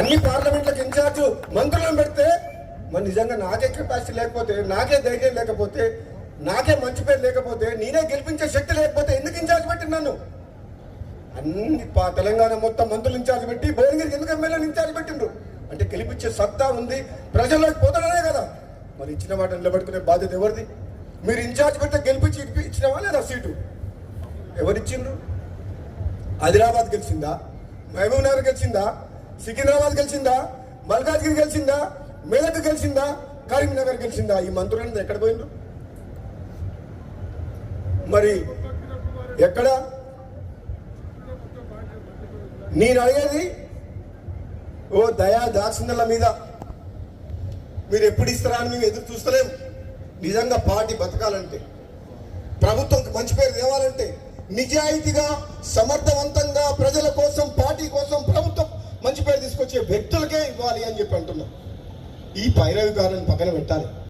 అన్ని పార్లమెంట్లకు ఇన్ఛార్జ్ మంత్రులను పెడితే మరి నిజంగా నాకే కెపాసిటీ లేకపోతే నాకే ధైర్యం లేకపోతే నాకే మంచి పేరు లేకపోతే నేనే గెలిపించే శక్తి లేకపోతే ఎందుకు ఇన్ఛార్జ్ పెట్టి నన్ను? అన్ని పా- తెలంగాణ మొత్తం మంత్రులు ఇన్ఛార్జ్ పెట్టి భువనగిరికి ఎందుకు ఎమ్మెల్యేలు ఇన్ఛార్జ్ పెట్టిండ్రు? అంటే గెలిపించే సత్తా ఉంది ప్రజల్లోకి పోతాడనే కదా. మరి ఇచ్చిన మాట నిలబెట్టుకునే బాధ్యత ఎవరిది? మీరు ఇన్ఛార్జ్ పెడితే గెలిపించి ఇచ్చినవా లేదా సీటు? ఎవరిచ్చిండ్రు? ఆదిలాబాద్ గెలిచిందా? మహబూబ్ నగర్ గెలిచిందా? సికింద్రాబాద్ గెలిచిందా? మల్కాజ్గిరి గెలిచిందా? మేదక్ గెలిచిందా? కరీంనగర్ గెలిచిందా? ఈ మంత్రులను ఎక్కడ పోయిండ్రు? మరి ఎక్కడ? నేను అడిగేది ఓ దయా దాక్షిణ్యాల మీద. మీరు ఎప్పుడు ఇస్తారా అని మేము ఎదురు చూస్తలేం నిజంగా పార్టీ బతకాలంటే ప్రభుత్వం మంచి పేరు తేవాలంటే నిజాయితీగా సమర్థవంతంగా మంచి పేరు తీసుకొచ్చే వ్యక్తులకే ఇవ్వాలి అని చెప్పి అంటున్నాం. ఈ పైరవి గారిని పక్కన పెట్టాలి.